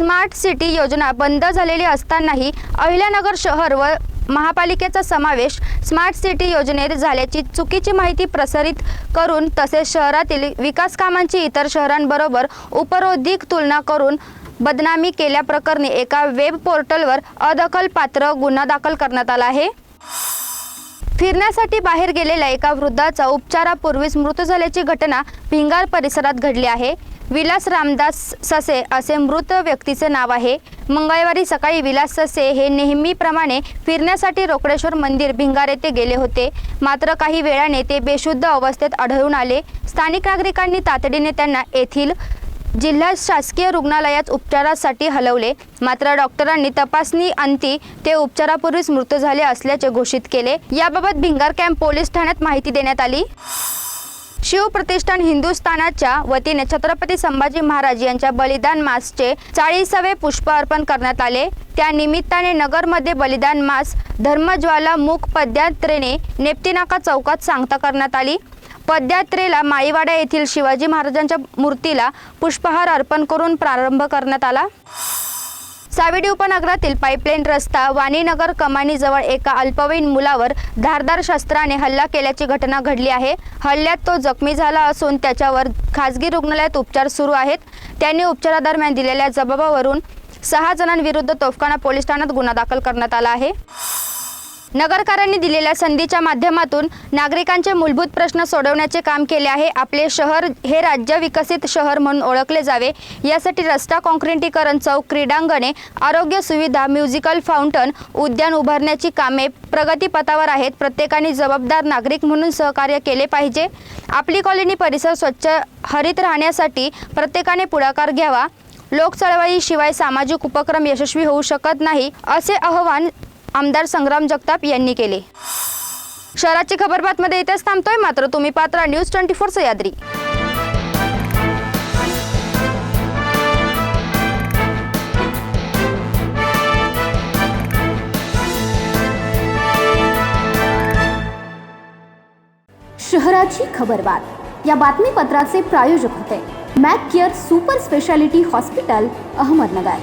Smart city योजना बंद झालेली असतानाही अहिल्यानगर शहर व महापालिकेचा समावेश स्मार्ट सिटी योजनेत झाल्याची चुकीची माहिती प्रसारित करून तसेच शहरातील विकास कामांची इतर शहरांबरोबर उपरोधिक तुलना करून बदनामी केल्याप्रकरणी एका वेब पोर्टलवर अदखलपात्र गुन्हा दाखल करण्यात आला आहे. फिरण्यासाठी बाहेर गेलेल्या एका वृद्धाचा उपचारापूर्वीच मृत्यू झाल्याची घटना भिंगार परिसरात घडली आहे. विलास रामदास ससे असे मृत व्यक्तीचे नाव आहे. मंगळवारी सकाळी विलास ससे हे नेहमीप्रमाणे फिरण्यासाठी रोकडेश्वर मंदिर भिंगार येथे गेले होते. मात्र काही वेळाने ते बेशुद्ध अवस्थेत आढळून आले. स्थानिक नागरिकांनी तातडीने त्यांना येथील जिल्हा शासकीय रुग्णालयात उपचारासाठी हलवले. मात्र डॉक्टरांनी तपासणी अंती ते उपचारापूर्वीच मृत्यू झाले असल्याचे घोषित केले. याबाबत भिंगार कॅम्प पोलीस ठाण्यात माहिती देण्यात आली. शिवप्रतिष्ठान हिंदुस्थानाच्या वतीने छत्रपती संभाजी महाराज यांच्या बलिदान मासचे चाळीसावे पुष्प अर्पण करण्यात आले. त्या निमित्ताने नगरमध्ये बलिदान मास धर्मज्वाला मूक पद्यात्रेने नेप्तीनाका चौकात सांगता करण्यात आली. पदयात्रेला माईवाडा येथील शिवाजी महाराजांच्या मूर्तीला पुष्पहार अर्पण करून प्रारंभ करण्यात आला. सावेडी उपनगरातील पाईपलाईन रस्ता वाणीनगर कमानीजवळ एका अल्पवयीन मुलावर धारदार शस्त्राने हल्ला केल्याची घटना घडली आहे. हल्ल्यात तो जखमी झाला असून त्याच्यावर खासगी रुग्णालयात उपचार सुरू आहेत. त्यांनी उपचारादरम्यान दिलेल्या जबाबावरून सहा जणांविरुद्ध तोफखाना पोलीस ठाण्यात गुन्हा दाखल करण्यात आला आहे. नगरकारांनी दिलेल्या संधीच्या माध्यमातून नागरिकांचे मूलभूत प्रश्न सोडवण्याचे काम केले आहे. आपले शहर हे राज्य विकसित शहर म्हणून ओळखले जावे. यासाठी रस्ता कॉन्क्रिटीकरण चौक क्रीडांगणे आरोग्य सुविधा म्युझिकल फाउंटन उद्यान उभारण्याची कामे प्रगतीपथावर आहेत. प्रत्येकाने जबाबदार नागरिक म्हणून सहकार्य केले पाहिजे. आपली कॉलनी परिसर स्वच्छ हरित राहण्यासाठी प्रत्येकाने पुढाकार घ्यावा. लोकचळवळीशिवाय सामाजिक उपक्रम यशस्वी होऊ शकत नाही असे आवाहन आमदार संग्राम जगताप यांनी केले. शहराची खबर बातमध्ये इथेच थांबतोय मात्र तुम्ही पात्रा न्यूज ट्वेंटी फोर सह्याद्री शहराची खबरबात. या बातमीपत्राचे प्रायोजक होते. Mac care super speciality hospital Ahmednagar.